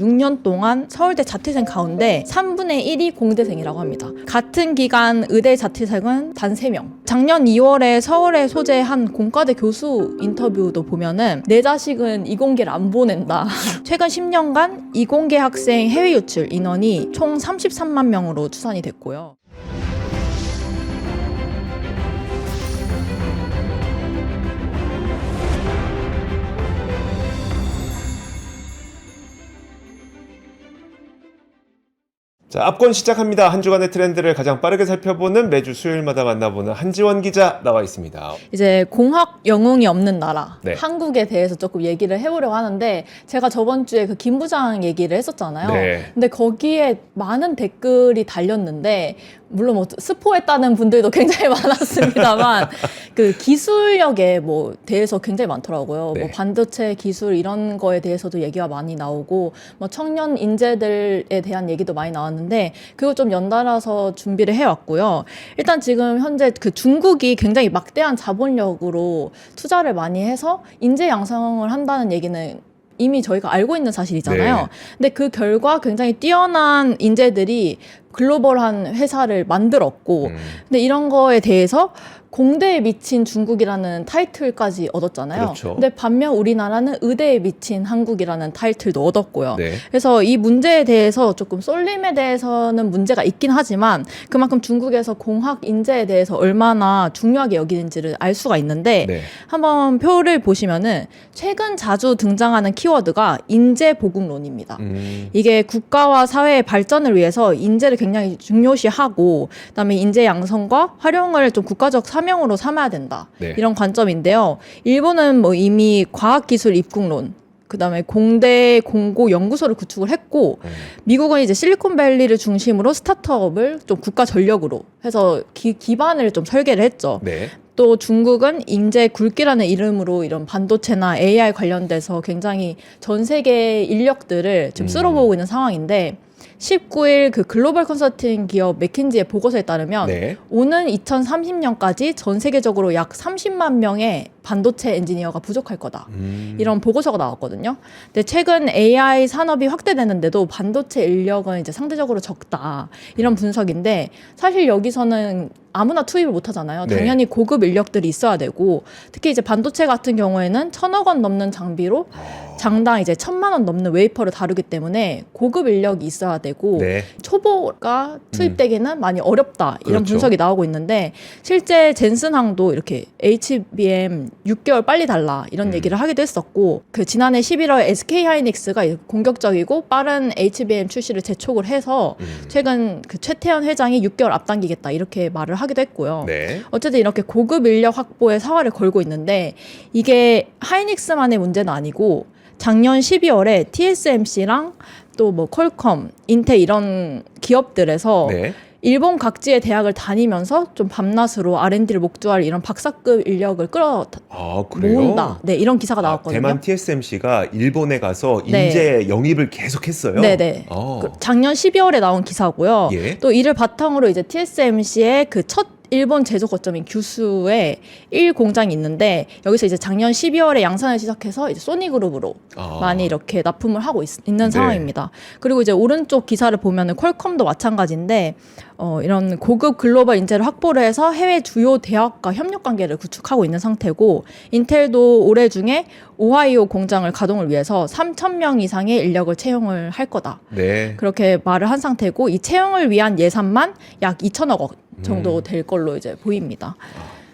6년 동안 서울대 자퇴생 가운데 3분의 1이 공대생이라고 합니다. 같은 기간 의대 자퇴생은 단 3명. 작년 2월에 서울에 소재한 공과대 교수 인터뷰도 보면은 내 자식은 이공계를 안 보낸다. 최근 10년간 이공계 학생 해외 유출 인원이 총 33만 명으로 추산이 됐고요. 자, 압권 시작합니다. 한 주간의 트렌드를 가장 빠르게 살펴보는 매주 수요일마다 만나보는 한지원 기자 나와 있습니다. 이제 공학 영웅이 없는 나라 네. 한국에 대해서 조금 얘기를 해보려고 하는데 제가 저번 주에 그 김 부장 얘기를 했었잖아요. 네. 근데 거기에 많은 댓글이 달렸는데 물론 뭐 스포했다는 분들도 굉장히 많았습니다만 그 기술력에 뭐 대해서 굉장히 많더라고요. 네. 뭐 반도체 기술 이런 거에 대해서도 얘기가 많이 나오고 뭐 청년 인재들에 대한 얘기도 많이 나왔는데 그거 좀 연달아서 준비를 해왔고요. 일단 지금 현재 그 중국이 굉장히 막대한 자본력으로 투자를 많이 해서 인재 양성을 한다는 얘기는 이미 저희가 알고 있는 사실이잖아요. 네. 근데 그 결과 굉장히 뛰어난 인재들이 글로벌한 회사를 만들었고, 음, 근데 이런 거에 대해서 공대에 미친 중국이라는 타이틀까지 얻었잖아요. 그렇죠. 근데 반면 우리나라는 의대에 미친 한국이라는 타이틀도 얻었고요. 네. 그래서 이 문제에 대해서 조금 쏠림에 대해서는 문제가 있긴 하지만 그만큼 중국에서 공학 인재에 대해서 얼마나 중요하게 여기는지를 알 수가 있는데 네. 한번 표를 보시면은 최근 자주 등장하는 키워드가 인재 보국론입니다. 음, 이게 국가와 사회의 발전을 위해서 인재를 굉장히 중요시하고 그다음에 인재 양성과 활용을 좀 국가적 사명 으로 삼아야 된다. 네. 이런 관점인데요. 일본은 뭐 이미 과학기술 입국론 그다음에 공대 공고 연구소를 구축을 했고 음, 미국은 이제 실리콘밸리를 중심으로 스타트업을 좀 국가 전력으로 해서 기, 기반을 좀 설계를 했죠. 네. 또 중국은 인재 굵기라는 이름으로 이런 반도체나 AI 관련돼서 굉장히 전 세계 인력들을 지금 음. 쓸어보고 있는 상황인데 19일 그 글로벌 컨설팅 기업 맥킨지의 보고서에 따르면 네. 오는 2030년까지 전 세계적으로 약 30만 명의 반도체 엔지니어가 부족할 거다. 음, 이런 보고서가 나왔거든요. 근데 최근 AI 산업이 확대되는데도 반도체 인력은 이제 상대적으로 적다. 이런 분석인데 사실 여기서는 아무나 투입을 못 하잖아요. 네. 당연히 고급 인력들이 있어야 되고 특히 이제 반도체 같은 경우에는 천억 원 넘는 장비로 아, 장당 이제 천만 원 넘는 웨이퍼를 다루기 때문에 고급 인력이 있어야 되고 네. 초보가 투입되기는 많이 어렵다 이런 그렇죠. 분석이 나오고 있는데 실제 젠슨항도 이렇게 HBM 6개월 빨리 달라 이런 음. 얘기를 하기도 했었고 그 지난해 11월 SK 하이닉스가 공격적이고 빠른 HBM 출시를 재촉을 해서 음, 최근 그 최태현 회장이 6개월 앞당기겠다 이렇게 말을 하기도 했고요. 네. 어쨌든 이렇게 고급 인력 확보에 사활을 걸고 있는데 이게 하이닉스만의 문제는 아니고 작년 12월에 TSMC랑 또 뭐 퀄컴, 인텔 이런 기업들에서 네. 일본 각지의 대학을 다니면서 좀 밤낮으로 R&D를 목도할 이런 박사급 인력을 끌어 아, 그래요? 모은다. 네, 이런 기사가 아, 나왔거든요. 대만 TSMC가 일본에 가서 네. 인재 영입을 계속했어요. 네네. 어. 그 작년 12월에 나온 기사고요. 예. 또 이를 바탕으로 이제 TSMC의 그 첫 일본 제조 거점인 규슈에 1 공장이 있는데 여기서 이제 작년 12월에 양산을 시작해서 이제 소니그룹으로 아, 많이 이렇게 납품을 하고 있, 는 네. 상황입니다. 그리고 이제 오른쪽 기사를 보면은 퀄컴도 마찬가지인데 어, 이런 고급 글로벌 인재를 확보를 해서 해외 주요 대학과 협력 관계를 구축하고 있는 상태고 인텔도 올해 중에 오하이오 공장을 가동을 위해서 3천 명 이상의 인력을 채용을 할 거다. 네. 그렇게 말을 한 상태고 이 채용을 위한 예산만 약 2천억 원 정도 음. 될 걸로 이제 보입니다.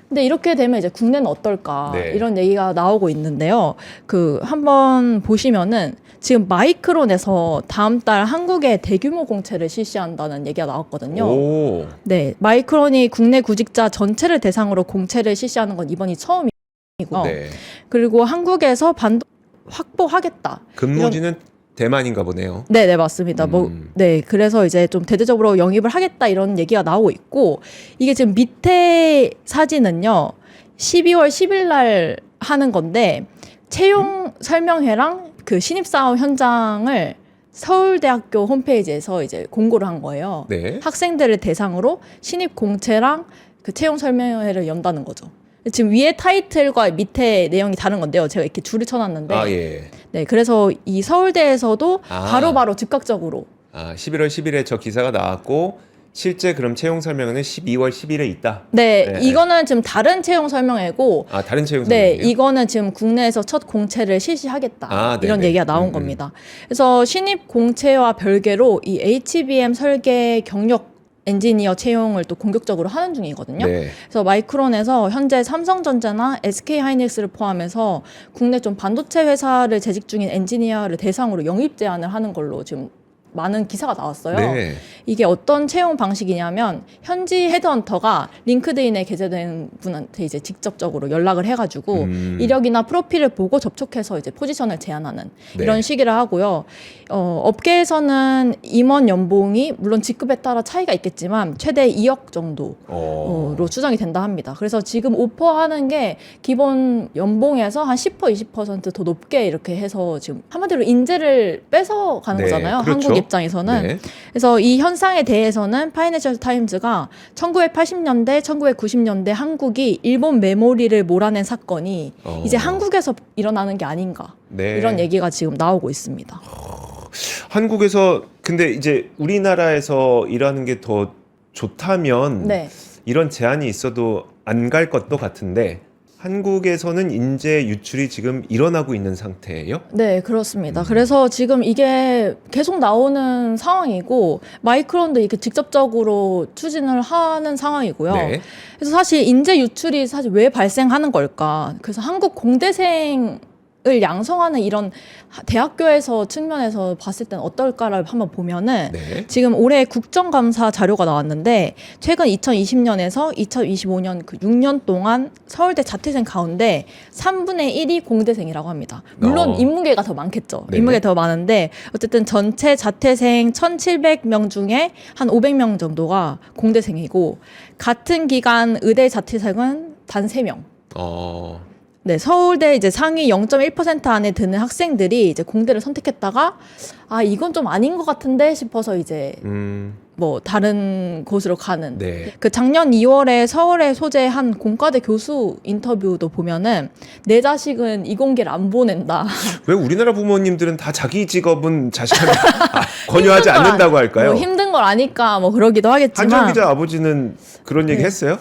근데 이렇게 되면 이제 국내는 어떨까 네. 이런 얘기가 나오고 있는데요. 그 한번 보시면은 지금 마이크론에서 다음 달 한국에 대규모 공채를 실시한다는 얘기가 나왔거든요. 오. 네, 마이크론이 국내 구직자 전체를 대상으로 공채를 실시하는 건 이번이 처음이고, 네. 그리고 한국에서 반도 확보하겠다. 근무지는 대만인가 보네요. 네, 네, 맞습니다. 뭐, 음. 네, 그래서 이제 좀 대대적으로 영입을 하겠다 이런 얘기가 나오고 있고, 이게 지금 밑에 사진은요, 12월 10일 날 하는 건데, 채용 설명회랑 그 신입 사원 현장을 서울대학교 홈페이지에서 이제 공고를 한 거예요. 네. 학생들을 대상으로 신입 공채랑 그 채용 설명회를 연다는 거죠. 지금 위에 타이틀과 밑에 내용이 다른 건데요. 제가 이렇게 줄을 쳐놨는데, 아 예. 네, 그래서 이 서울대에서도 아. 바로바로 즉각적으로 아 11월 10일에 저 기사가 나왔고 실제 그럼 채용 설명회는 12월 10일에 있다. 네, 네. 이거는 지금 다른 채용 설명회고 아 다른 채용 네, 설명회요? 이거는 지금 국내에서 첫 공채를 실시하겠다. 아, 이런 네네. 얘기가 나온 음, 음. 겁니다. 그래서 신입 공채와 별개로 이 HBM 설계 경력 엔지니어 채용을 또 공격적으로 하는 중이거든요. 네. 그래서 마이크론에서 현재 삼성전자나 SK 하이닉스를 포함해서 국내 좀 반도체 회사를 재직 중인 엔지니어를 대상으로 영입 제한을 하는 걸로 지금 많은 기사가 나왔어요. 네. 이게 어떤 채용 방식이냐면 현지 헤드헌터가 링크드인에 게재된 분한테 이제 직접적으로 연락을 해가지고 음. 이력이나 프로필을 보고 접촉해서 이제 포지션을 제안하는 네. 이런 시기를 하고요. 어, 업계에서는 임원 연봉이 물론 직급에 따라 차이가 있겠지만 최대 2억 정도. 어. 로 추정이 된다 합니다. 그래서 지금 오퍼하는 게 기본 연봉에서 한 10% 20%더 높게 이렇게 해서 지금 한마디로 인재를 뺏어 가는 네, 거잖아요. 그렇죠. 한국 입장에서는. 네. 그래서 이 현상에 대해서는 파이낸셜 타임즈가 1980년대, 1990년대 한국이 일본 메모리를 몰아낸 사건이 어. 이제 한국에서 일어나는 게 아닌가 네. 이런 얘기가 지금 나오고 있습니다. 한국에서 근데 이제 우리나라에서 일하는 게 더 좋다면 네. 이런 제한이 있어도 안 갈 것도 같은데 한국에서는 인재 유출이 지금 일어나고 있는 상태예요? 네, 음. 그렇습니다. 그래서 지금 이게 계속 나오는 상황이고 마이크론도 이렇게 직접적으로 추진을 하는 상황이고요. 네. 그래서 사실 인재 유출이 사실 왜 발생하는 걸까? 그래서 한국 공대생 을 양성하는 이런 하- 대학교에서 측면에서 봤을 때는 어떨까를 한번 보면은 네. 지금 올해 국정감사 자료가 나왔는데 최근 2020년에서 2025년 그 6년 동안 서울대 자퇴생 가운데 3분의 1이 공대생이라고 합니다. 물론 어. 인문계가 더 많겠죠. 네네. 인문계 더 많은데 어쨌든 전체 자퇴생 1,700명 중에 한 500명 정도가 공대생이고 같은 기간 의대 자퇴생은 단 3명. 어. 네, 서울대 이제 상위 0.1% 안에 드는 학생들이 이제 공대를 선택했다가 아 이건 좀 아닌 것 같은데 싶어서 이제 음. 뭐 다른 곳으로 가는. 네. 그 작년 2월에 서울에 소재한 공과대 교수 인터뷰도 보면은 내 자식은 이공계를 안 보낸다. 왜 우리나라 부모님들은 다 자기 직업은 자식한테 아, 권유하지 않는다고 아- 할까요? 뭐 힘든 걸 아니까 뭐 그러기도 하겠지만. 한정 기자 아버지는 그런 얘기 네. 했어요?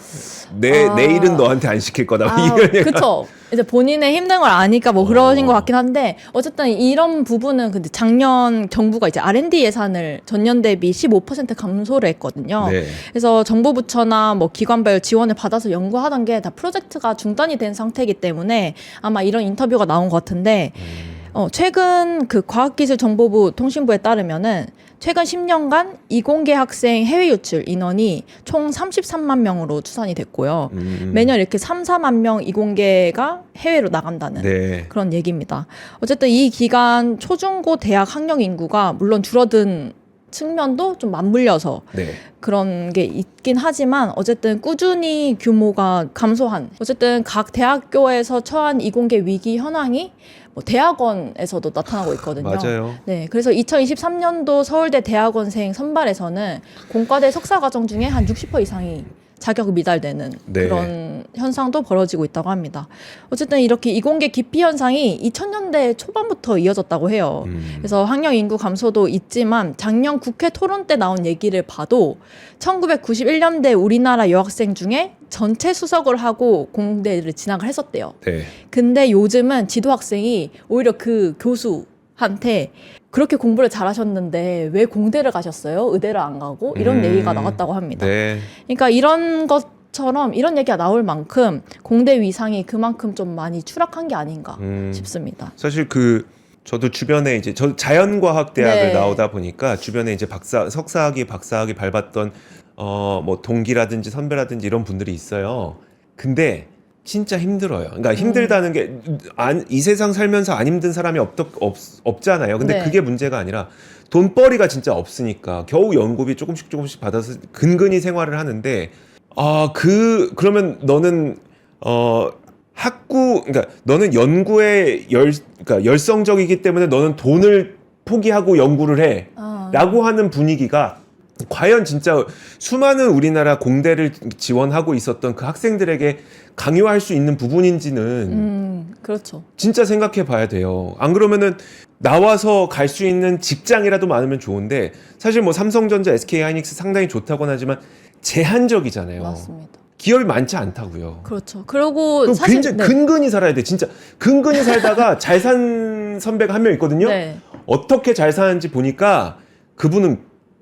내 아. 내일은 너한테 안 시킬 거다. 뭐 아, 이런 얘기. 그쵸. 이제 본인의 힘든 걸 아니까 뭐 그러신 어. 것 같긴 한데 어쨌든 이런 부분은 근데 작년 정부가 이제 R&D 예산을 전년 대비 15% 감소를 했거든요. 네. 그래서 정부 부처나 뭐 기관별 지원을 받아서 연구하던 게 다 프로젝트가 중단이 된 상태이기 때문에 아마 이런 인터뷰가 나온 것 같은데 어, 최근 그 과학기술정보부 통신부에 따르면은 최근 10년간 이공계 학생 해외 유출 인원이 총 33만 명으로 추산이 됐고요. 음. 매년 이렇게 3, 4만 명 이공계가 해외로 나간다는 네. 그런 얘기입니다. 어쨌든 이 기간 초중고 대학 학령 인구가 물론 줄어든 측면도 좀 맞물려서 네. 그런 게 있긴 하지만 어쨌든 꾸준히 규모가 감소한 어쨌든 각 대학교에서 처한 이공계 위기 현황이 뭐 대학원에서도 나타나고 있거든요. 맞아요. 네, 그래서 2023년도 서울대 대학원생 선발에서는 공과대 석사 과정 중에 한 60% 이상이 자격 미달되는 네. 그런 현상도 벌어지고 있다고 합니다. 어쨌든 이렇게 이공계 기피 현상이 2000년대 초반부터 이어졌다고 해요. 음. 그래서 학령 인구 감소도 있지만 작년 국회 토론 때 나온 얘기를 봐도 1991년대 우리나라 여학생 중에 전체 수석을 하고 공대를 진학을 했었대요. 네. 근데 요즘은 지도 학생이 오히려 그 교수 한테 그렇게 공부를 잘하셨는데 왜 공대를 가셨어요? 의대를 안 가고 이런 음. 얘기가 나왔다고 합니다. 네. 그러니까 이런 것처럼 이런 얘기가 나올 만큼 공대 위상이 그만큼 좀 많이 추락한 게 아닌가 음. 싶습니다. 사실 그 저도 주변에 이제 저 자연과학 대학을 네. 나오다 보니까 주변에 이제 박사 석사학위 박사학위 밟았던 어 뭐 동기라든지 선배라든지 이런 분들이 있어요. 근데 진짜 힘들어요. 그러니까 힘들다는 게이 세상 살면서 안 힘든 사람이 없, 없, 없잖아요. 근데 네. 그게 문제가 아니라 돈벌이가 진짜 없으니까 겨우 연구비 조금씩 조금씩 받아서 근근히 생활을 하는데 아 그 그러면 너는 어 학구 그러니까 너는 연구에 열 그러니까 열성적이기 때문에 너는 돈을 포기하고 연구를 아. 해라고 하는 분위기가 과연 진짜 수많은 우리나라 공대를 지원하고 있었던 그 학생들에게 강요할 수 있는 부분인지는 음, 그렇죠. 진짜 생각해 봐야 돼요. 안 그러면은 나와서 갈 수 있는 직장이라도 많으면 좋은데 사실 뭐 삼성전자, SK 하이닉스 상당히 좋다고는 하지만 제한적이잖아요. 맞습니다. 기업이 많지 않다고요. 그렇죠. 그리고 사실 굉장히 네. 근근히 살아야 돼. 진짜 근근히 살다가 잘 산 선배가 한 명 있거든요. 네. 어떻게 잘 사는지 보니까 그분은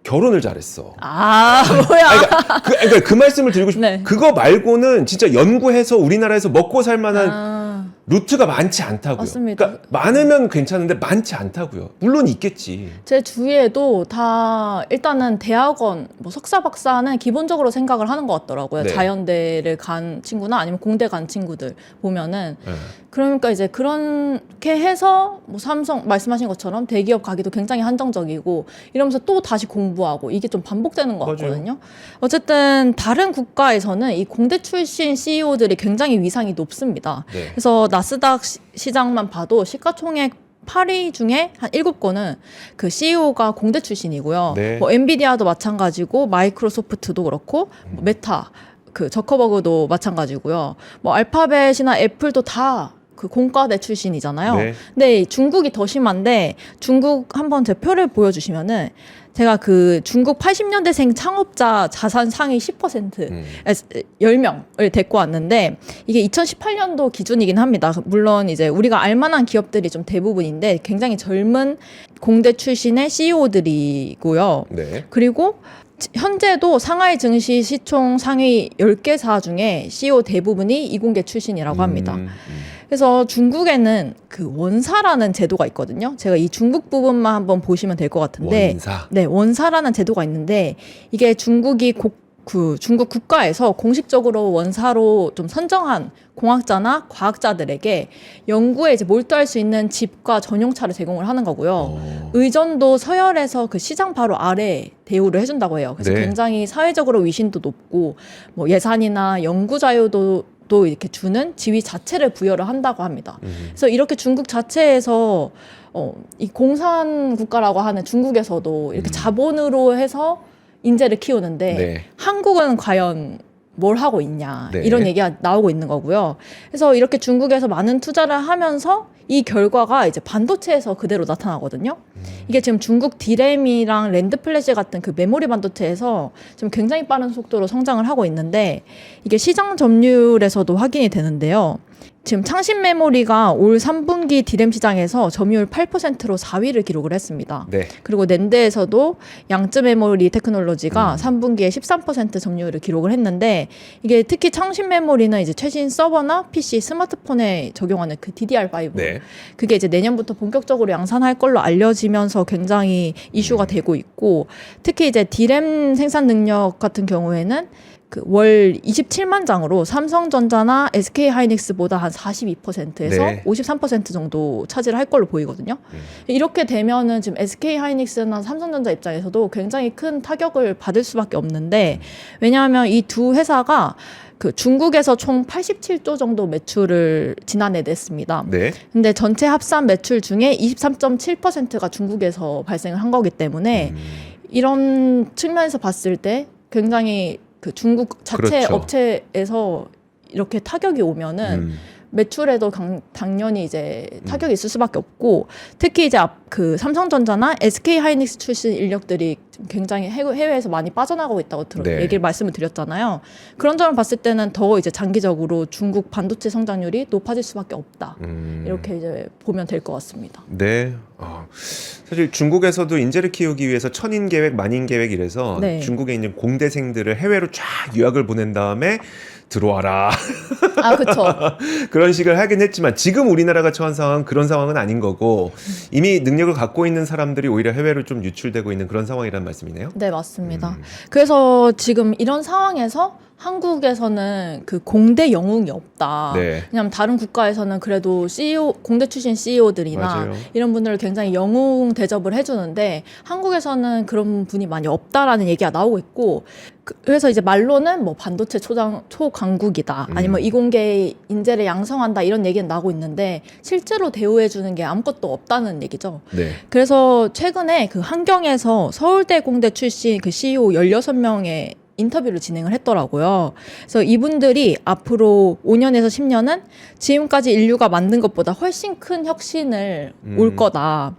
결혼을 잘했어. 아, 뭐야. 아니, 그러니까, 그, 그러니까 그 말씀을 드리고 싶. 네. 그거 말고는 진짜 연구해서 우리나라에서 먹고 살 만한 아, 루트가 많지 않다고요. 맞습니다. 그러니까 많으면 괜찮은데 많지 않다고요. 물론 있겠지. 제 주위에도 다 일단은 대학원, 뭐 석사, 박사는 기본적으로 생각을 하는 것 같더라고요. 네. 자연대를 간 친구나 아니면 공대 간 친구들 보면은 네. 그러니까 이제 그렇게 해서 뭐 삼성 말씀하신 것처럼 대기업 가기도 굉장히 한정적이고 이러면서 또 다시 공부하고 이게 좀 반복되는 것 맞아요. 같거든요. 어쨌든 다른 국가에서는 이 공대 출신 CEO들이 굉장히 위상이 높습니다. 네. 그래서 나 스닥 시- 시장만 봐도 시가총액 8위 중에 한 7건은 그 CEO가 공대 출신이고요. 네. 뭐 엔비디아도 마찬가지고 마이크로소프트도 그렇고 뭐 메타 그 저커버그도 마찬가지고요. 뭐 알파벳이나 애플도 다 그 공과대 출신이잖아요. 네. 근데 중국이 더 심한데 중국 한번 제 표를 보여주시면은 제가 그 중국 80년대생 창업자 자산 상위 10% 음. 10명을 데리고 왔는데 이게 2018년도 기준이긴 합니다. 물론 이제 우리가 알만한 기업들이 좀 대부분인데 굉장히 젊은 공대 출신의 CEO들이고요. 네. 그리고 지- 현재도 상하이 증시 시총 상위 10개사 중에 CEO 대부분이 이공계 출신이라고 합니다. 음, 음. 그래서 중국에는 그 원사라는 제도가 있거든요. 제가 이 중국 부분만 한번 보시면 될 것 같은데 원사. 네, 원사라는 제도가 있는데 이게 중국이 국, 그 중국 국가에서 공식적으로 원사로 좀 선정한 공학자나 과학자들에게 연구에 이제 몰두할 수 있는 집과 전용차를 제공을 하는 거고요. 어. 의전도 서열에서 그 시장 바로 아래 대우를 해준다고 해요. 그래서 네. 굉장히 사회적으로 위신도 높고 뭐 예산이나 연구 자유도 또 이렇게 주는 지위 자체를 부여를 한다고 합니다. 음. 그래서 이렇게 중국 자체에서 어, 이 공산 국가라고 하는 중국에서도 이렇게 음. 자본으로 해서 인재를 키우는데 네. 한국은 과연 뭘 하고 있냐 네. 이런 얘기가 나오고 있는 거고요. 그래서 이렇게 중국에서 많은 투자를 하면서 이 결과가 이제 반도체에서 그대로 나타나거든요. 이게 지금 중국 디램이랑 랜드 플래시 같은 그 메모리 반도체에서 지금 굉장히 빠른 속도로 성장을 하고 있는데 이게 시장 점유율에서도 확인이 되는데요. 지금 창신 메모리가 올 3분기 디램 시장에서 점유율 8%로 4위를 기록을 했습니다. 네. 그리고 낸드에서도 양쯔 메모리 테크놀로지가 음. 3분기에 13% 점유율을 기록을 했는데 이게 특히 창신 메모리는 이제 최신 서버나 PC, 스마트폰에 적용하는 그 DDR5 네. 그게 이제 내년부터 본격적으로 양산할 걸로 알려지면서 굉장히 이슈가 되고 있고 특히 이제 디램 생산 능력 같은 경우에는 그 월 27만 장으로 삼성전자나 SK 하이닉스보다 한 42%에서 네. 53% 정도 차지를 할 걸로 보이거든요. 음. 이렇게 되면은 지금 SK 하이닉스나 삼성전자 입장에서도 굉장히 큰 타격을 받을 수밖에 없는데 왜냐하면 이 두 회사가 그 중국에서 총 87조 정도 매출을 지난해 냈습니다. 네. 근데 전체 합산 매출 중에 23.7%가 중국에서 발생을 한 거기 때문에 음. 이런 측면에서 봤을 때 굉장히 그 중국 자체 그렇죠. 업체에서 이렇게 타격이 오면은 음. 매출에도 강- 당연히 이제 타격이 있을 수밖에 없고 특히 이제 앞 그 삼성전자나 SK 하이닉스 출신 인력들이 굉장히 해외- 해외에서 많이 빠져나가고 있다고 들어 네. 얘기를 말씀을 드렸잖아요. 그런 점을 봤을 때는 더 이제 장기적으로 중국 반도체 성장률이 높아질 수밖에 없다. 음. 이렇게 이제 보면 될 것 같습니다. 네. 어, 사실 중국에서도 인재를 키우기 위해서 천인 계획, 만인 계획 이래서 네. 중국에 있는 공대생들을 해외로 쫙 유학을 보낸 다음에 들어와라 아, 그렇죠. 그런 식을 하긴 했지만 지금 우리나라가 처한 상황은 그런 상황은 아닌 거고 이미 능력을 갖고 있는 사람들이 오히려 해외로 좀 유출되고 있는 그런 상황이라는 말씀이네요. 네, 맞습니다. 음. 그래서 지금 이런 상황에서 한국에서는 그 공대 영웅이 없다. 네. 왜냐하면 다른 국가에서는 그래도 CEO 공대 출신 CEO들이나 맞아요. 이런 분들을 굉장히 영웅 대접을 해주는데 한국에서는 그런 분이 많이 없다라는 얘기가 나오고 있고 그- 그래서 이제 말로는 뭐 반도체 초장 초강국이다 아니면 음. 이공계 인재를 양성한다 이런 얘기는 나오고 있는데 실제로 대우해 주는 게 아무것도 없다는 얘기죠. 네. 그래서 최근에 그 한경에서 서울대 공대 출신 그 CEO 16명의 인터뷰를 진행을 했더라고요. 그래서 이분들이 앞으로 5년에서 10년은 지금까지 인류가 만든 것보다 훨씬 큰 혁신을 음. 올 거다.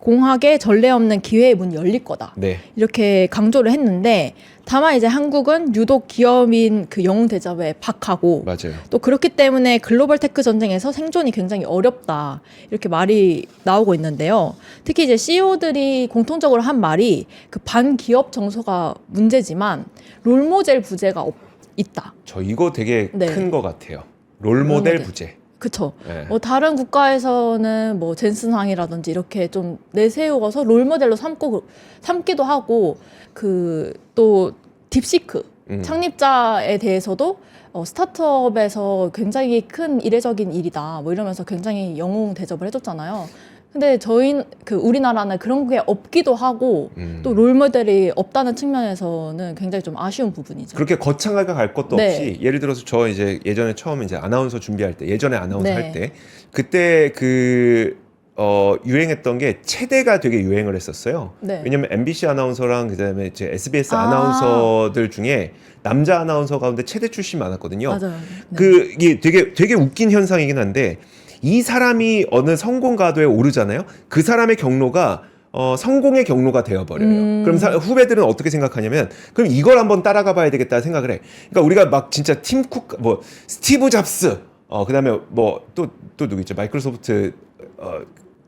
공학에 전례 없는 기회의 문이 열릴 거다. 네. 이렇게 강조를 했는데 다만 이제 한국은 유독 기업인 그 영웅 대접에 박하고 맞아요. 또 그렇기 때문에 글로벌 테크 전쟁에서 생존이 굉장히 어렵다 이렇게 말이 나오고 있는데요. 특히 이제 CEO들이 공통적으로 한 말이 그 반기업 정서가 문제지만 롤모델 부재가 없, 있다. 저 이거 되게 네. 큰 것 같아요. 롤모델 롤모델. 부재. 그쵸. 네. 뭐 다른 국가에서는 뭐 젠슨항이라든지 이렇게 좀 내세워서 롤 모델로 삼고 삼기도 하고 그 또 딥시크 음. 창립자에 대해서도 어, 스타트업에서 굉장히 큰 이례적인 일이다 뭐 이러면서 굉장히 영웅 대접을 해줬잖아요. 근데 저희 그 우리나라는 그런 게 없기도 하고 음. 또 롤모델이 없다는 측면에서는 굉장히 좀 아쉬운 부분이죠. 그렇게 거창하게 갈 것도 네. 없이 예를 들어서 저 이제 예전에 처음 이제 아나운서 준비할 때 예전에 아나운서 네. 할때 그때 그 어, 유행했던 게 체대가 되게 유행을 했었어요. 네. 왜냐면 MBC 아나운서랑 그다음에 이제 SBS 아. 아나운서들 중에 남자 아나운서 가운데 체대 출신 많았거든요. 맞아요. 네. 그 이게 되게 되게 웃긴 현상이긴 한데 이 사람이 어느 성공 가도에 오르잖아요. 그 사람의 경로가 어, 성공의 경로가 되어버려요. 음. 그럼 사- 후배들은 어떻게 생각하냐면, 그럼 이걸 한번 따라가 봐야 되겠다 생각을 해. 그러니까 우리가 막 진짜 팀쿡, 뭐, 스티브 잡스, 어, 그 다음에 뭐, 또, 또 누구 있죠? 마이크로소프트, 어,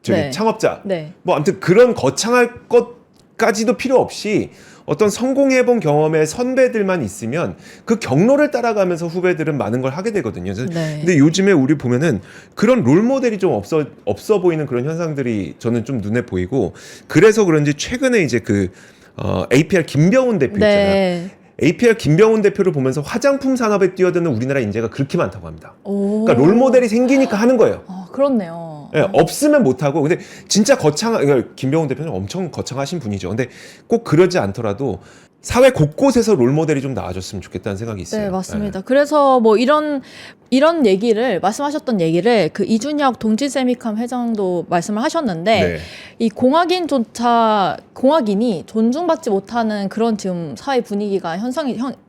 저기 네. 창업자. 네. 뭐, 아무튼 그런 거창할 것 까지도 필요 없이 어떤 성공해본 경험의 선배들만 있으면 그 경로를 따라가면서 후배들은 많은 걸 하게 되거든요. 네. 근데 요즘에 우리 보면은 그런 롤 모델이 좀 없어 없어 보이는 그런 현상들이 저는 좀 눈에 보이고 그래서 그런지 최근에 이제 그 어, APR 김병훈 대표 있잖아요. 네. APR 김병훈 대표를 보면서 화장품 산업에 뛰어드는 우리나라 인재가 그렇게 많다고 합니다. 오. 그러니까 롤 모델이 생기니까 하는 거예요. 아, 그렇네요. 예, 없으면 못 하고 근데 진짜 거창한 김병훈 대표는 엄청 거창하신 분이죠. 근데 꼭 그러지 않더라도 사회 곳곳에서 롤 모델이 좀 나아졌으면 좋겠다는 생각이 있어요. 네, 맞습니다. 그래서 뭐 이런 이런 얘기를 말씀하셨던 얘기를 그 이준혁 동진세미캄 회장도 말씀을 하셨는데 네. 이 공학인조차 공학인이 존중받지 못하는 그런 지금 사회 분위기가 형,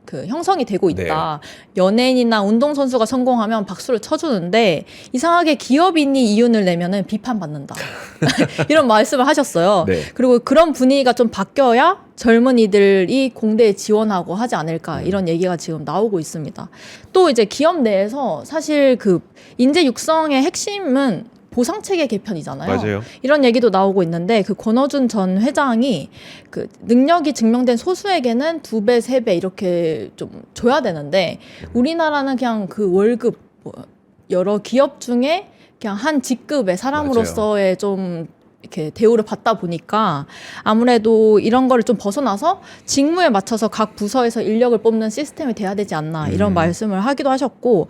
그 형성이 되고 있다. 네. 연예인이나 운동 선수가 성공하면 박수를 쳐주는데 이상하게 기업인이 이윤을 내면은 비판받는다. 이런 말씀을 하셨어요. 네. 그리고 그런 분위기가 좀 바뀌어야 젊은이들이 공대에 지원하고 하지 음. 않을까 이런 얘기가 지금 나오고 있습니다. 또 이제 기업 내에서 사실 그 인재 육성의 핵심은 보상 체계 개편이잖아요. 맞아요. 이런 얘기도 나오고 있는데 그 권어준 전 회장이 그 능력이 증명된 소수에게는 두 배, 세 배 이렇게 좀 줘야 되는데 우리나라는 그냥 그 월급 뭐 여러 기업 중에 그냥 한 직급의 사람으로서의 좀 이렇게 대우를 받다 보니까 아무래도 이런 거를 좀 벗어나서 직무에 맞춰서 각 부서에서 인력을 뽑는 시스템이 돼야 되지 않나 이런 음. 말씀을 하기도 하셨고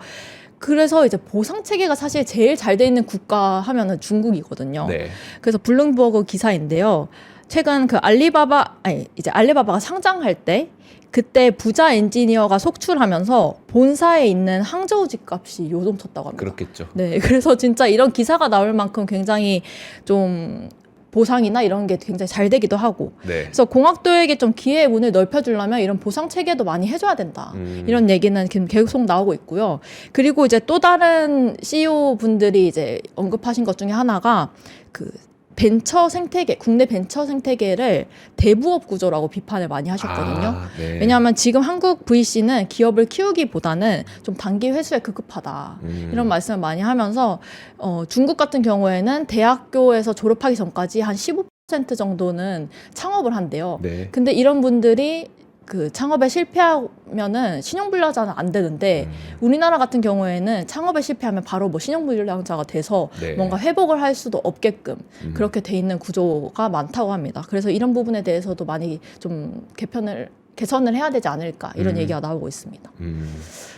그래서 이제 보상 체계가 사실 제일 잘 돼 있는 국가 하면은 중국이거든요. 네. 그래서 블룸버그 기사인데요. 최근 그 알리바바 아니 이제 알리바바가 상장할 때 그때 부자 엔지니어가 속출하면서 본사에 있는 항저우 집값이 요동쳤다고 합니다. 그렇겠죠. 네, 그래서 진짜 이런 기사가 나올 만큼 굉장히 좀 보상이나 이런 게 굉장히 잘 되기도 하고 네. 그래서 공학도에게 좀 기회의 문을 넓혀주려면 이런 보상 체계도 많이 해줘야 된다. 음. 이런 얘기는 지금 계속 나오고 있고요. 그리고 이제 또 다른 CEO 분들이 이제 언급하신 것 중에 하나가 그 벤처 생태계, 국내 벤처 생태계를 대부업 구조라고 비판을 많이 하셨거든요. 아, 네. 왜냐하면 지금 한국 VC는 기업을 키우기보다는 좀 단기 회수에 급급하다. 음. 이런 말씀을 많이 하면서 어, 중국 같은 경우에는 대학교에서 졸업하기 전까지 한 15% 정도는 창업을 한대요. 네. 근데 이런 분들이 그 창업에 실패하면은 신용불량자는 안 되는데 음. 우리나라 같은 경우에는 창업에 실패하면 바로 뭐 신용불량자가 돼서 네. 뭔가 회복을 할 수도 없게끔 음. 그렇게 돼 있는 구조가 많다고 합니다. 그래서 이런 부분에 대해서도 많이 좀 개편을 개선을 해야 되지 않을까 이런 음. 얘기가 나오고 있습니다. 음.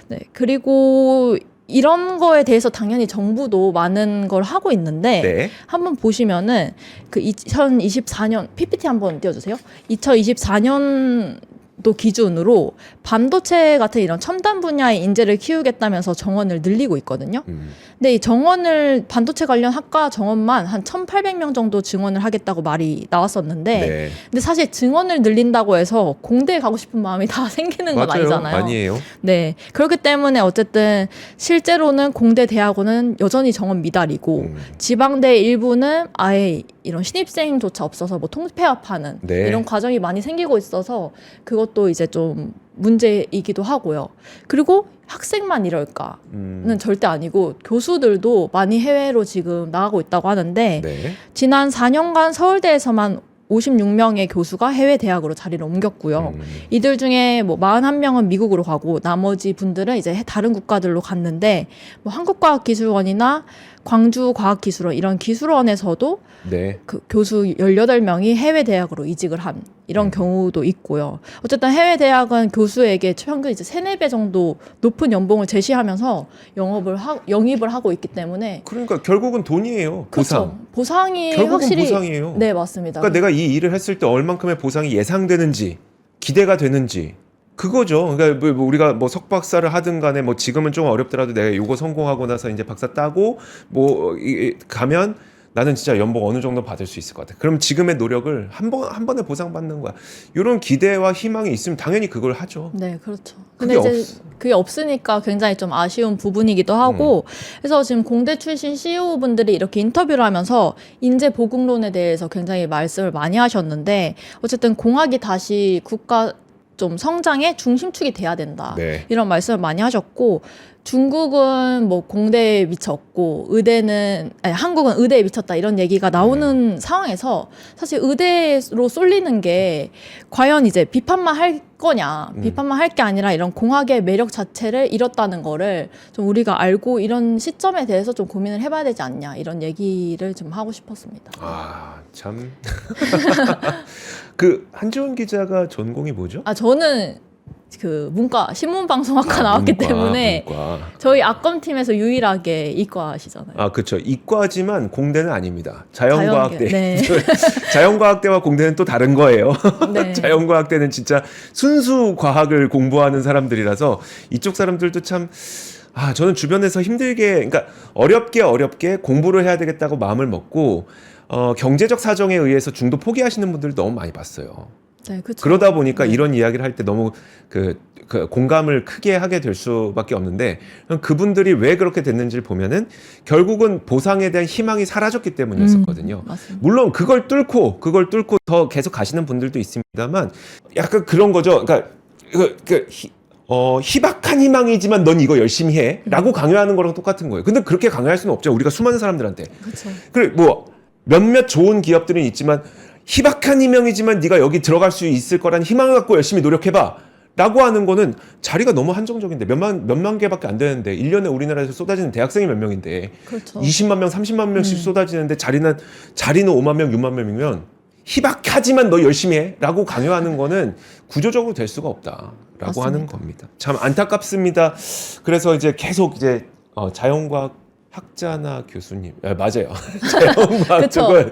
네. 그리고 이런 거에 대해서 당연히 정부도 많은 걸 하고 있는데 네. 한번 보시면은 그 2024년 PPT 한번 띄워주세요. 2024년 도 기준으로 반도체 같은 이런 첨단 분야의 인재를 키우겠다면서 정원을 늘리고 있거든요. 음. 근데 이 정원을 반도체 관련 학과 정원만 한 1,800명 정도 증원을 하겠다고 말이 나왔었는데 네. 근데 사실 증원을 늘린다고 해서 공대에 가고 싶은 마음이 다 생기는 건 맞아요. 아니잖아요. 아니에요. 네. 그렇기 때문에 어쨌든 실제로는 공대 대학원은 여전히 정원 미달이고 음. 지방대 일부는 아예 이런 신입생조차 없어서 뭐 통폐합하는 네. 이런 과정이 많이 생기고 있어서 그것도 이제 좀 문제이기도 하고요. 그리고 학생만 이럴까는 음. 절대 아니고 교수들도 많이 해외로 지금 나가고 있다고 하는데 네. 지난 4년간 서울대에서만 56명의 교수가 해외 대학으로 자리를 옮겼고요. 음. 이들 중에 뭐 41명은 미국으로 가고 나머지 분들은 이제 다른 국가들로 갔는데 뭐 한국과학기술원이나 광주과학기술원 이런 기술원에서도 네. 그 교수 18명이 해외 대학으로 이직을 한 이런 음. 경우도 있고요. 어쨌든 해외 대학은 교수에게 평균 이제 3, 4배 정도 높은 연봉을 제시하면서 영업을 하, 영입을 하고 있기 때문에 그러니까 결국은 돈이에요. 보상. 그쵸. 보상이 결국은 확실히 보상이에요. 네, 맞습니다. 그러니까 내가 이 일을 했을 때 얼만큼의 보상이 예상되는지 기대가 되는지 그거죠. 그러니까 뭐- 뭐 우리가 뭐 석박사를 하든 간에 뭐 지금은 좀 어렵더라도 내가 요거 성공하고 나서 이제 박사 따고 뭐 이- 이- 가면 나는 진짜 연봉 어느 정도 받을 수 있을 것 같아. 그럼 지금의 노력을 한 번 한 번에 보상받는 거야. 이런 기대와 희망이 있으면 당연히 그걸 하죠. 네, 그렇죠. 근데 이제 없- 그게 없으니까 굉장히 좀 아쉬운 부분이기도 하고, 음. 그래서 지금 공대 출신 CEO 분들이 이렇게 인터뷰를 하면서 인재 보급론에 대해서 굉장히 말씀을 많이 하셨는데, 어쨌든 공학이 다시 국가 좀 성장의 중심축이 돼야 된다. 네. 이런 말씀을 많이 하셨고 중국은 뭐 공대에 미쳤고 의대는 아니 한국은 의대에 미쳤다 이런 얘기가 나오는 상황에서 사실 의대로 쏠리는 게 과연 이제 비판만 할 거냐 음. 비판만 할 게 아니라 이런 공학의 매력 자체를 잃었다는 거를 좀 우리가 알고 이런 시점에 대해서 좀 고민을 해봐야 되지 않냐 이런 얘기를 좀 하고 싶었습니다. 아 참. 그 한지원 기자가 전공이 뭐죠? 아 저는 그 문과 신문방송학과 나왔기 문과, 때문에 문과. 저희 악검 팀에서 유일하게 이과시잖아요. 아, 그렇죠. 이과지만 공대는 아닙니다. 자연과학대. 자연계, 네. 자연과학대와 공대는 또 다른 거예요. 네. 자연과학대는 진짜 순수 과학을 공부하는 사람들이라서 이쪽 사람들도 참 아, 저는 주변에서 힘들게 그러니까 어렵게 어렵게 공부를 해야 되겠다고 마음을 먹고 어, 경제적 사정에 의해서 중도 포기하시는 분들 너무 많이 봤어요. 네, 그렇죠. 그러다 보니까 네. 이런 이야기를 할 때 너무 그, 그 공감을 크게 하게 될 수밖에 없는데 그분들이 왜 그렇게 됐는지를 보면은 결국은 보상에 대한 희망이 사라졌기 때문이었었거든요. 음. 물론 그걸 뚫고 그걸 뚫고 더 계속 가시는 분들도 있습니다만 약간 그런 거죠. 그러니까 그, 그 희, 어, 희박한 희망이지만 넌 이거 열심히 해 라고 강요하는 거랑 똑같은 거예요. 근데 그렇게 강요할 수는 없죠. 우리가 수많은 사람들한테. 그렇죠. 그래 뭐 몇몇 좋은 기업들은 있지만 희박한 희망이지만 네가 여기 들어갈 수 있을 거라는 희망을 갖고 열심히 노력해봐. 라고 하는 거는 자리가 너무 한정적인데 몇만 몇만 개밖에 안 되는데 1년에 우리나라에서 쏟아지는 대학생이 몇 명인데 그렇죠. 20만 명, 30만 명씩 음. 쏟아지는데 자리는 자리는 5만 명, 6만 명이면 희박하지만 너 열심히 해라고 강요하는 거는 구조적으로 될 수가 없다라고 맞습니다. 하는 겁니다. 참 안타깝습니다. 그래서 이제 계속 이제 어, 자연과학 학자나 교수님, 아, 맞아요. 자연과학 그쵸. 쪽은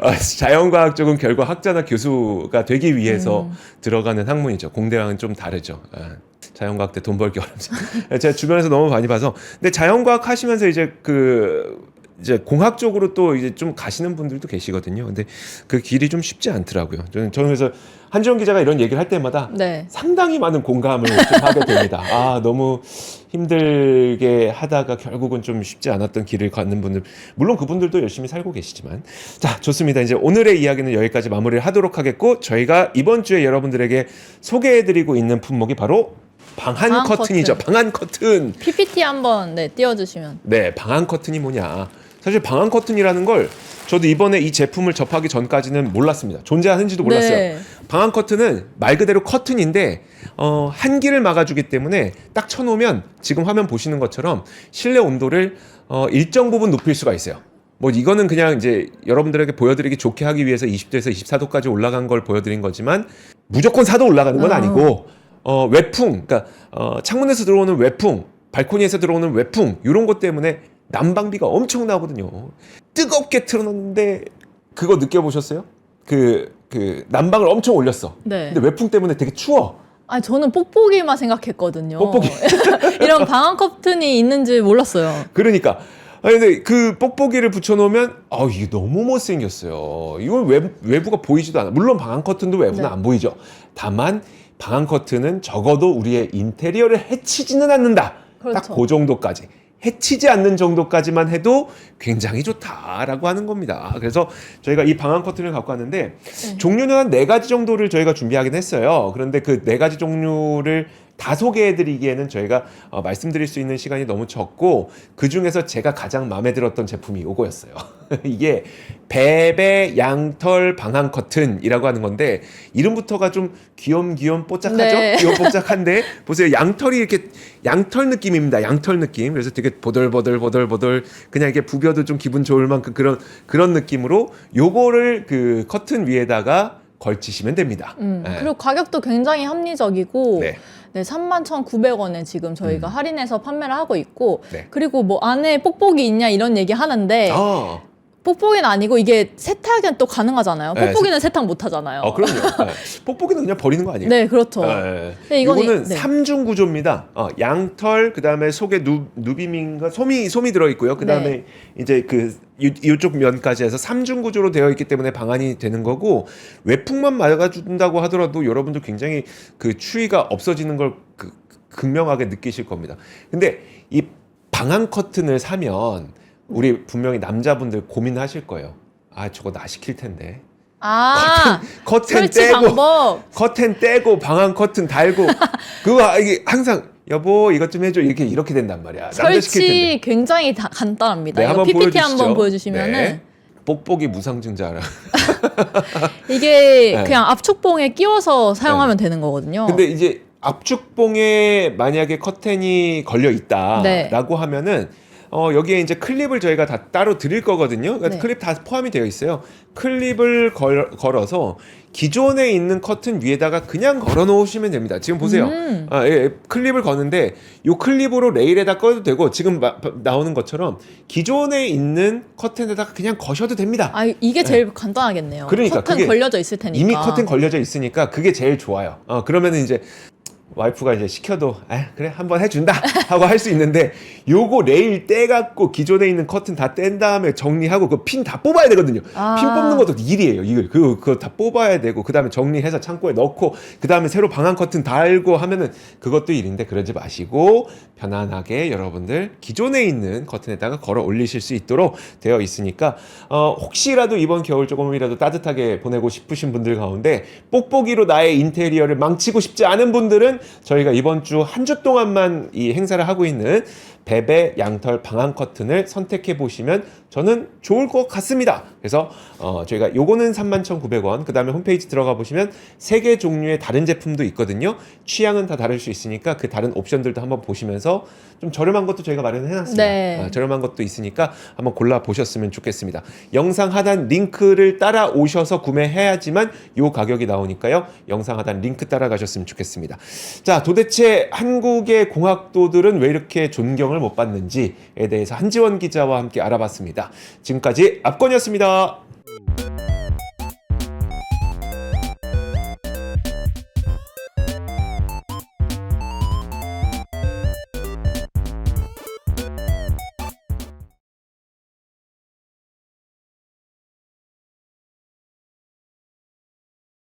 어, 자연과학 쪽은 결국 학자나 교수가 되기 위해서 음. 들어가는 학문이죠. 공대랑은 좀 다르죠. 아, 자연과학대 돈 벌기 어렵죠. 제가 주변에서 너무 많이 봐서. 근데 자연과학 하시면서 이제 그 이제 공학 쪽으로 또 이제 좀 가시는 분들도 계시거든요. 근데 그 길이 좀 쉽지 않더라고요. 저는 저는 그래서 한지원 기자가 이런 얘기를 할 때마다 네. 상당히 많은 공감을 좀 하게 됩니다. 아, 너무 힘들게 하다가 결국은 좀 쉽지 않았던 길을 걷는 분들, 물론 그분들도 열심히 살고 계시지만. 자, 좋습니다. 이제 오늘의 이야기는 여기까지 마무리를 하도록 하겠고, 저희가 이번 주에 여러분들에게 소개해드리고 있는 품목이 바로 방한, 방한 커튼이죠. 커튼. 방한 커튼. PPT 한번 네, 띄워주시면. 네, 방한 커튼이 뭐냐. 사실 방한 커튼이라는 걸 저도 이번에 이 제품을 접하기 전까지는 몰랐습니다. 존재하는지도 몰랐어요. 네. 방한 커튼은 말 그대로 커튼인데 어, 한기를 막아주기 때문에 딱 쳐놓으면 지금 화면 보시는 것처럼 실내 온도를 어, 일정 부분 높일 수가 있어요. 뭐 이거는 그냥 이제 여러분들에게 보여드리기 좋게 하기 위해서 20도에서 24도까지 올라간 걸 보여드린 거지만 무조건 4도 올라가는 건 어. 아니고 어, 외풍, 그러니까 어, 창문에서 들어오는 외풍, 발코니에서 들어오는 외풍 이런 것 때문에 난방비가 엄청 나거든요. 뜨겁게 틀어놨는데 그거 느껴보셨어요? 그, 그 난방을 엄청 올렸어. 네. 근데 외풍 때문에 되게 추워. 아니 저는 뽁뽁이만 생각했거든요. 뽁뽁이. 이런 방한 커튼이 있는지 몰랐어요. 그러니까 아니 근데 그 뽁뽁이를 붙여놓으면 아 이게 너무 못생겼어요. 이건 외, 외부가 보이지도 않아. 물론 방한 커튼도 외부는 네. 안 보이죠. 다만 방한 커튼은 적어도 우리의 인테리어를 해치지는 않는다. 그렇죠. 딱그 정도까지. 해치지 않는 정도까지만 해도 굉장히 좋다라고 하는 겁니다. 그래서 저희가 이 방한 커튼을 갖고 왔는데 네. 종류는 한 네 가지 정도를 저희가 준비하긴 했어요. 그런데 그 네 가지 종류를 다 소개해드리기에는 저희가 어, 말씀드릴 수 있는 시간이 너무 적고 그 중에서 제가 가장 마음에 들었던 제품이 요거였어요. 이게 베베 양털 방한 커튼이라고 하는 건데 이름부터가 좀 귀염귀염 뽀짝하죠? 네. 귀염 뽀짝한데 보세요 양털이 이렇게 양털 느낌입니다. 양털 느낌. 그래서 되게 보들보들 보들보들 그냥 이렇게 부벼도 좀 기분 좋을 만큼 그런 그런 느낌으로 요거를 그 커튼 위에다가 걸치시면 됩니다. 음, 네. 그리고 가격도 굉장히 합리적이고 네. 네, 31,900원에 지금 저희가 음. 할인해서 판매를 하고 있고 네. 그리고 뭐 안에 뽁뽁이 있냐 이런 얘기 하는데 아, 뽁뽁이는 아니고 이게 세탁은 또 가능하잖아요. 네, 뽁뽁이는 세탁 못 하잖아요. 어, 그럼요. 네. 뽁뽁이는 그냥 버리는 거 아니에요? 네, 그렇죠. 네. 네, 이거는- 이거는 네. 삼중 구조입니다. 어, 양털 그다음에 속에 누, 누비민과 솜이 솜이 들어 있고요. 그다음에 네. 이제 그 이- 이쪽 면까지 해서 삼중 구조로 되어 있기 때문에 방안이 되는 거고 외풍만 막아준다고 하더라도 여러분들 굉장히 그 추위가 없어지는 걸 그, 극명하게 느끼실 겁니다. 근데 이 방한 커튼을 사면 우리 분명히 남자분들 고민하실 거예요. 아 저거 나 시킬 텐데. 아, 커튼 설치 떼고 방법. 커튼 떼고 방한 커튼 달고 그거 이게 항상 여보 이것 좀 해줘 이렇게 이렇게 된단 말이야. 남자 시킬 텐데. 설치 굉장히 다, 간단합니다. 네, 이거 한번 PPT 보여주시죠. 한번 보여주시면은 네. 뽁뽁이 무상증자. 이게 네. 그냥 압축봉에 끼워서 사용하면 되는 거거든요. 근데 이제 압축봉에 만약에 커튼이 걸려 있다라고 네. 하면은 어 여기에 이제 클립을 저희가 다 따로 드릴 거거든요. 그러니까 네. 클립 다 포함이 되어 있어요. 클립을 걸, 걸어서 기존에 있는 커튼 위에다가 그냥 걸어 놓으시면 됩니다. 지금 보세요. 음. 아, 예, 예. 클립을 거는데 이 클립으로 레일에다 꺼도 되고 지금 마- 나오는 것처럼 기존에 있는 커튼에다가 그냥 거셔도 됩니다. 아 이게 제일 간단하겠네요. 네. 그러니까 커튼 걸려져 있을 테니까. 이미 커튼 걸려져 있으니까 그게 제일 좋아요. 어, 그러면은 이제 와이프가 이제 시켜도 아 그래 한번 해준다 하고 할 수 있는데 요거 레일 떼갖고 기존에 있는 커튼 다 뗀 다음에 정리하고 그 핀 다 뽑아야 되거든요. 아. 핀 뽑는 것도 일이에요. 이걸 그거 그거 다 뽑아야 되고 그 다음에 정리해서 창고에 넣고 그 다음에 새로 방한 커튼 달고 하면은 그것도 일인데 그러지 마시고 편안하게 여러분들 기존에 있는 커튼에다가 걸어 올리실 수 있도록 되어 있으니까 어, 혹시라도 이번 겨울 조금이라도 따뜻하게 보내고 싶으신 분들 가운데 뽁뽁이로 나의 인테리어를 망치고 싶지 않은 분들은 저희가 이번 주 한주 동안만 이 행사를 하고 있는 베베 양털 방한 커튼을 선택해 보시면 저는 좋을 것 같습니다. 그래서 어, 저희가 요거는 31,900원. 그 다음에 홈페이지 들어가 보시면 세 개 종류의 다른 제품도 있거든요. 취향은 다 다를 수 있으니까 그 다른 옵션들도 한번 보시면서 좀 저렴한 것도 저희가 마련해 놨습니다. 네. 아, 저렴한 것도 있으니까 한번 골라 보셨으면 좋겠습니다. 영상 하단 링크를 따라 오셔서 구매해야지만 요 가격이 나오니까요. 영상 하단 링크 따라가셨으면 좋겠습니다. 자, 도대체 한국의 공학도들은 왜 이렇게 존경을 못 받는지에 대해서 한지원 기자와 함께 알아봤습니다. 지금까지 압권이었습니다.